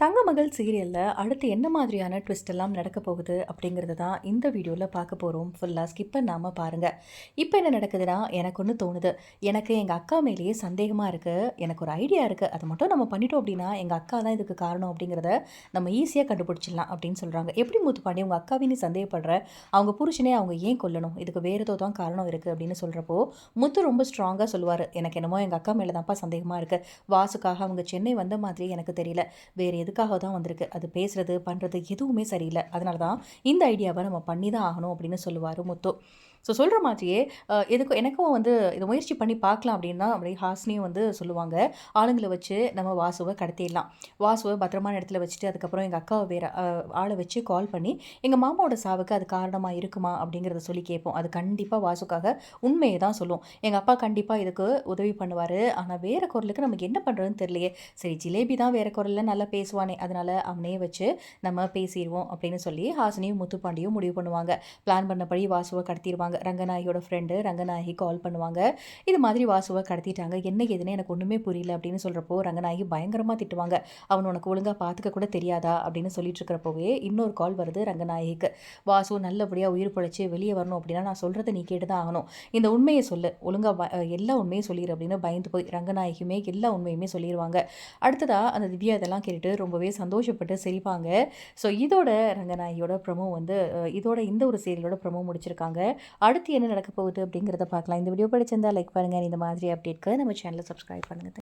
தங்க மகள் சீரியலில் அடுத்து என்ன மாதிரியான ட்விஸ்ட் எல்லாம் நடக்க போகுது அப்படிங்கிறது தான் இந்த வீடியோவில் பார்க்க போகிறோம் ஃபுல்லாக ஸ்கிப் பண்ணாமல் பாருங்கள் இப்போ என்ன நடக்குதுன்னா எனக்கு ஒன்று தோணுது. எனக்கு எங்கள் அக்கா மேலேயே சந்தேகமாக இருக்குது எனக்கு ஒரு ஐடியா இருக்குது அதை மட்டும் நம்ம பண்ணிட்டோம் அப்படின்னா எங்கள் அக்கா தான் இதுக்கு காரணம் அப்படிங்கிறத நம்ம ஈஸியாக கண்டுபிடிச்சிடலாம் அப்படின்னு சொல்கிறாங்க எப்படி மூத்து பாண்டி உங்கள் அக்காவே நீ சந்தேகப்படுற? அவங்க புருஷனே அவங்க ஏன் கொல்லணும்? இதுக்கு வேறு ஏதோ தான் காரணம் இருக்குது அப்படின்னு சொல்கிறப்போ முத்து ரொம்ப ஸ்ட்ராங்காக சொல்லுவார். எனக்கு என்னமோ எங்கள் அக்கா மேலே தான்ப்பா சந்தேகமாக இருக்குது வாசுக்காக அவங்க சென்னை வந்த மாதிரி எனக்கு தெரியல. வேறு எதுக்காக தான் வந்திருக்கு? அது பேசுகிறது பண்ணுறது எதுவுமே சரியில்லை. அதனால தான் இந்த ஐடியாவை நம்ம பண்ணி தான் ஆகணும் அப்படின்னு சொல்லுவார் முத்து. ஸோ சொல்கிற மாதிரியே எதுக்கும் எனக்கும் வந்து இதை முயற்சி பண்ணி பார்க்கலாம் அப்படின்னா அப்படியே ஹாஸ்னியும் வந்து சொல்லுவாங்க ஆளுங்களை வச்சு நம்ம வாசுவை கடத்திடலாம். வாசுவை பத்திரமான இடத்துல வச்சுட்டு அதுக்கப்புறம் எங்கள் அக்காவை வேறு ஆளை வச்சு கால் பண்ணி எங்கள் மாமாவோட சாவுக்கு அது காரணமாக இருக்குமா? அப்படிங்கிறத சொல்லி கேட்போம். அது கண்டிப்பாக வாசுக்காக உண்மையை தான் சொல்லும். எங்கள் அப்பா கண்டிப்பாக இதுக்கு உதவி பண்ணுவார். ஆனால் வேறு குரலுக்கு நமக்கு என்ன பண்ணுறதுன்னு தெரியலையே. சரி ஜிலேபி தான் வேறு குரலில் நல்லா பேசுவோம் பேசுவானே அதனால் அவனே வச்சு நம்ம பேசிடுவோம் அப்படின்னு சொல்லி ஹாசினியும் முத்துப்பாண்டியும் முடிவு பண்ணுவாங்க. பிளான் பண்ணபடி வாசுவை கடத்திடுவாங்க. ரங்கநாயகியோட ஃப்ரெண்டு ரங்கநாயகி கால் பண்ணுவாங்க. இது மாதிரி வாசுவை கடத்திட்டாங்க. என்ன எதுன்னு எனக்கு ஒன்றுமே புரியல அப்படின்னு சொல்கிறப்போ ரங்கநாயகி பயங்கரமாக திட்டுவாங்க. அவன் உனக்கு ஒழுங்காக பார்த்துக்க கூட தெரியாதா அப்படின்னு சொல்லிட்டு இருக்கிறப்போவே இன்னொரு கால் வருது ரங்கநாயகிக்கு. வாசு நல்லபடியாக உயிர் பிழைச்சி வெளியே வரணும் அப்படின்னா நான் சொல்கிறத நீ கேட்டு தான் ஆகணும். இந்த உண்மையை சொல்லு. ஒழுங்காக எல்லா உண்மையும் சொல்லிடு அப்படின்னு பயந்து போய் ரங்கநாயகியுமே எல்லா உண்மையுமே சொல்லிடுவாங்க அடுத்ததாக அந்த திவ்யா இதெல்லாம் கேட்டுட்டு ரொம்பவே சந்தோஷப்பட்டு சிரிப்பாங்க. ஸோ இதோட ரங்கநாயகியோட ப்ரமோ வந்து இதோட இந்த ஒரு சீரியலோட ப்ரமோ முடிச்சிருக்காங்க. அடுத்து என்ன நடக்க போகுது அப்படிங்கிறத பார்க்கலாம். இந்த வீடியோ படிச்சிருந்தா லைக் பண்ணுங்கள் இந்த மாதிரி அப்டேட்க்கு நம்ம சேனலை சப்ஸ்கிரைப் பண்ணுங்கள்